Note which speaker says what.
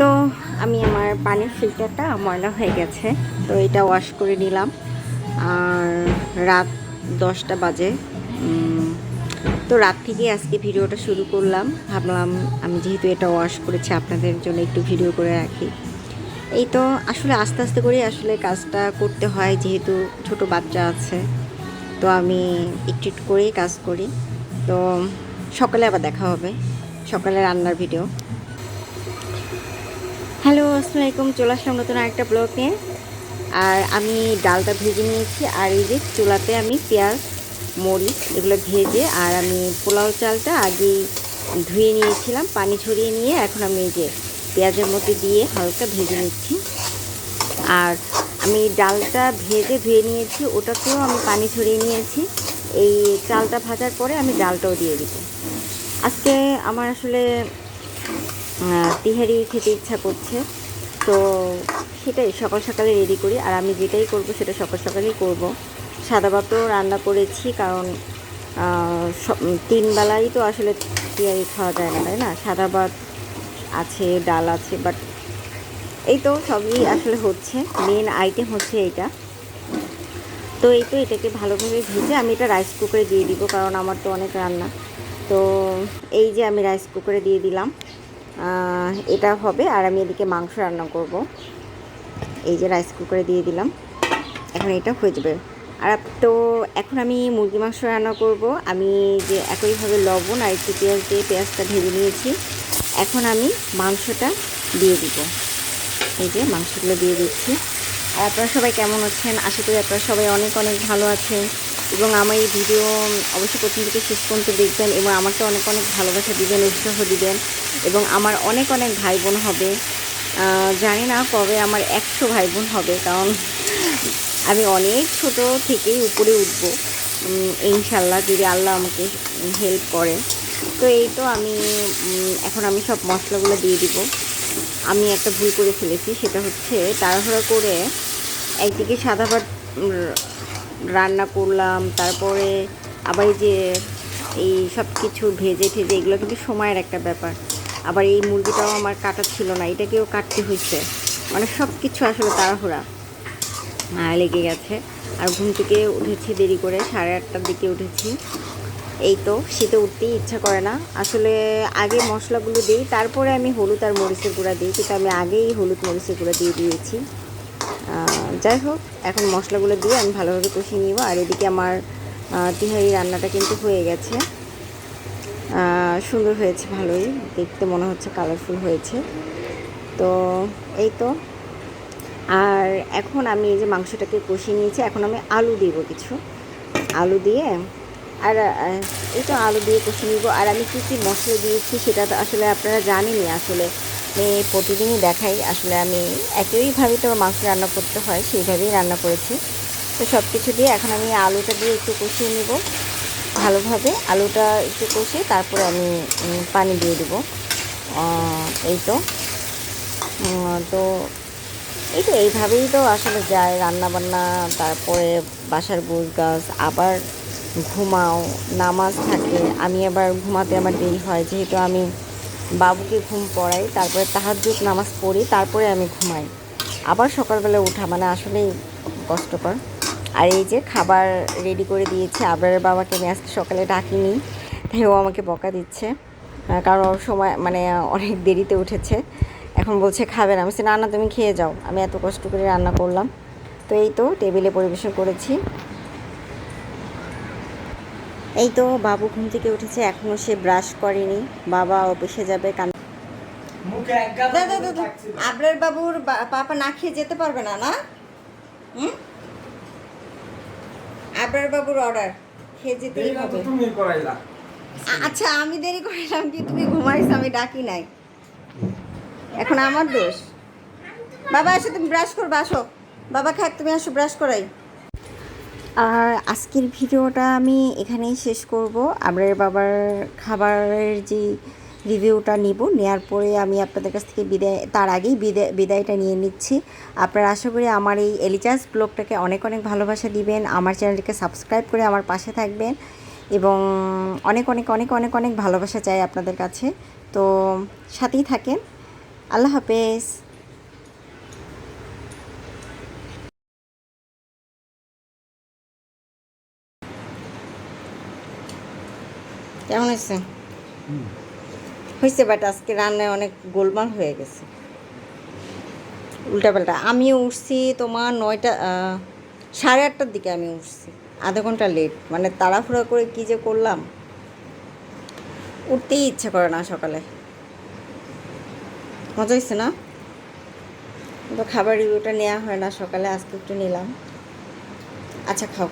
Speaker 1: তো আমি আমার পানির ফিল্টারটা ময়লা হয়ে গেছে, তো এটা ওয়াশ করে নিলাম। আর রাত দশটা বাজে। তো রাত থেকে আজকে ভিডিওটা শুরু করলাম। ভাবলাম আমি যেহেতু এটা ওয়াশ করেছি, আপনাদের জন্য একটু ভিডিও করে রাখি। এই তো আসলে আস্তে আস্তে করে আসলে কাজটা করতে হয়, যেহেতু ছোট বাচ্চা আছে। তো আমি একটু একটু করেই কাজ করি। তো সকালে আবার দেখা হবে। সকালে রান্নার ভিডিও হ্যালো, আসসালামু আলাইকুম। চলে আসলাম নতুন আরেকটা ব্লগ নিয়ে। আর আমি ডালটা ভেজে নিয়েছি, আর এই যে চুলাতে আমি পেঁয়াজ, মরিচ এগুলো ভেজে, আর আমি পোলাও চালটা আগেই ধুয়ে নিয়েছিলাম, পানি ছড়িয়ে নিয়ে। এখন আমি এই যে পেঁয়াজের মধ্যে দিয়ে হালকা ভেজে নিচ্ছি। আর আমি ডালটা ভেজে ধুয়ে নিয়েছি, ওটাতেও আমি পানি ছড়িয়ে নিয়েছি। এই চালটা ভাজার পরে আমি ডালটাও দিয়ে দিব। আজকে আমার আসলে তিহারি খেতে ইচ্ছা করছে। তো সেটাই, সকাল সকালে রেডি করি। আর আমি যেটাই করব সেটা সকাল সকালেই করব। সাদা ভাতও রান্না করেছি কারণ তিন বেলাই তো আসলে তিহারি খাওয়া যায় না, তাই না? সাদা ভাত আছে, ডাল আছে বাট এই তো সবই আসলে হচ্ছে। মেন আইটেম হচ্ছে এইটা। তো এই তো এটাকে ভালোভাবে ভেজে আমি এটা রাইস কুকারে দিয়ে দিব, কারণ আমার তো অনেক রান্না। তো এই যে আমি রাইস কুকারে দিয়ে দিলাম। এটা হবে আর আমি এদিকে মাংস রান্না করব। এই যে রাইস কুকারে দিয়ে দিলাম। এখন এটা হয়ে যাবে। আর তো এখন আমি মুরগি মাংস রান্না করব। আমি যে একইভাবে লবণ আর একটু পেঁয়াজ দিয়ে পেঁয়াজটা ভেজে নিয়েছি। এখন আমি মাংসটা দিয়ে দিব। এই যে মাংসগুলো দিয়ে দিচ্ছি। আর আপনারা সবাই কেমন আছেন? আশা করি আপনারা সবাই অনেক অনেক ভালো আছেন। এবং আমার এই ভিডিও অবশ্যই প্রথম থেকে শেষ পর্যন্ত দেখবেন এবং আমাকে অনেক অনেক ভালোবাসা দিবেন, উৎসাহ দিবেন। এবং আমার অনেক অনেক ভাই বোন হবে জানি না কবে আমার একশো ভাই বোন হবে, কারণ আমি অনেক ছোট থেকেই উপরে উঠবো। ইনশাল্লাহ যদি আল্লাহ আমাকে হেল্প করে। তো এই তো আমি এখন আমি সব মশলাগুলো দিয়ে দিব। আমি একটা ভুল করে ফেলেছি, সেটা হচ্ছে তাড়াহুড়া করে একদিকে সাদা ভাত রান্না করলাম, তারপরে আবার যে এই সব কিছু ভেজে ঠেজে এগুলো কিন্তু সময়ের একটা ব্যাপার। আবার এই মুরগিটাও আমার কাটা ছিল না, এটাকেও কাটতে হয়েছে। মানে সব কিছু আসলে তাড়াহুড়া। লেগে গেছে। আর ঘুম থেকে উঠেছি দেরি করে, সাড়ে আটটার দিকে উঠেছি। এই তো, শীতে উঠতেই ইচ্ছা করে না। আসলে আগে মশলাগুলো দিই, তারপরে আমি হলুদ আর মরিচের গুঁড়া দিই, কিন্তু আমি আগেই হলুদ মরিচের গুঁড়া দিয়ে দিয়েছি। যাই হোক, এখন মশলাগুলো দিয়ে আমি ভালোভাবে কষিয়ে নিব। আর এদিকে আমার তিহারি রান্নাটা কিন্তু হয়ে গেছে। সুন্দর হয়েছে, ভালোই। দেখতে মনে হচ্ছে কালারফুল হয়েছে। তো এই তো। আর এখন আমি এই যে মাংসটাকে কষিয়ে নিয়েছি, এখন আমি আলু দিব কিছু। আলু দিয়ে, আর এই তো আলু দিয়ে কষিয়ে নিব। আর আমি কী কী মশলা দিয়েছি সেটা তো আসলে আপনারা জানেনই, আসলে আমি প্রতিদিনই দেখাই। আসলে আমি একইভাবে তো মাংস রান্না করতে হয়, সেইভাবেই রান্না করেছি। তো সব কিছু দিয়ে এখন আমি আলুটা দিয়ে একটু কষিয়ে নিব। ভালোভাবে আলুটা একটু কষিয়ে তারপরে আমি পানি দিয়ে দেবো। এই তো। তো এই তো, এইভাবেই তো আসলে যায় রান্নাবান্না, তারপরে বাসার গোছ গাছ আবার ঘুমাও, নামাজ থাকে। আমি আবার ঘুমাতে আমার দেরি হয়, যেহেতু আমি বাবুকে ঘুম পড়াই, তারপরে তাহাজ্জুদ নামাজ পড়ি, তারপরে আমি ঘুমাই। আবার সকালবেলা ওঠা মানে আসলেই কষ্টকর। আর এই যে খাবার রেডি করে দিয়েছে আবরারের বাবাকে আমি আজকে সকালে ডাকিনি তাই ও আমাকে বকা দিচ্ছে। কারণ ওর সময় মানে অনেক দেরিতে উঠেছে। এখন বলছে খাবে না। আমি না না তুমি খেয়ে যাও। আমি এত কষ্ট করে রান্না করলাম। তো এই তো টেবিলে পরিবেশন করেছি। এই তো বাবু ঘুম থেকে উঠেছে এখনও সে ব্রাশ করেনি। বাবা অফিসে যাবে কান আবরার বাবুর পাপা না খেয়ে যেতে পারবে না না? হুম? আবরার বাবুর অর্ডার খেয়ে যেতেই হবে।
Speaker 2: তুমি করাইলা।
Speaker 1: আচ্ছা আমি দেরি করিলাম কি তুমি ঘুমাইছো আমি ডাকি নাই। এখন আমার দোষ। বাবা আসো তুমি ব্রাশ করবে আসো। বাবা খাক তুমি আসো ব্রাশ করাই। আর আজকের ভিডিওটা আমি এখানেই শেষ করব। আবরের বাবার খাবারের যে রিভিউটা নিব। নেওয়ার পরে আমি আপনাদের কাছ থেকে বিদায়, তার আগেই বিদায়, বিদায়টা নিয়ে নিচ্ছি। আপনারা আশা করি আমার এই এলিজাস ব্লগটাকে অনেক অনেক ভালোবাসা দিবেন, আমার চ্যানেলটিকে সাবস্ক্রাইব করে আমার পাশে থাকবেন এবং অনেক অনেক অনেক অনেক অনেক ভালোবাসা চাই আপনাদের কাছে। তো সাথেই থাকেন। আল্লাহ হাফেজ। কেমন হয়েছে হয়েছে বাট আজকে রান্নায় অনেক গোলমাল হয়ে গেছে। উল্টাপাল্টা। আমিও উঠছি তোমার নয়টা সাড়ে আটটার দিকে আমি উঠছি। আধা ঘণ্টা লেট মানে তাড়াহুড়া করে কী যে করলাম? উঠতেই ইচ্ছে করে না সকালে। মজা হয়েছে না? তো খাবার রিভিউটা নেওয়া হয় না, সকালে আজকে একটু নিলাম। আচ্ছা খাও।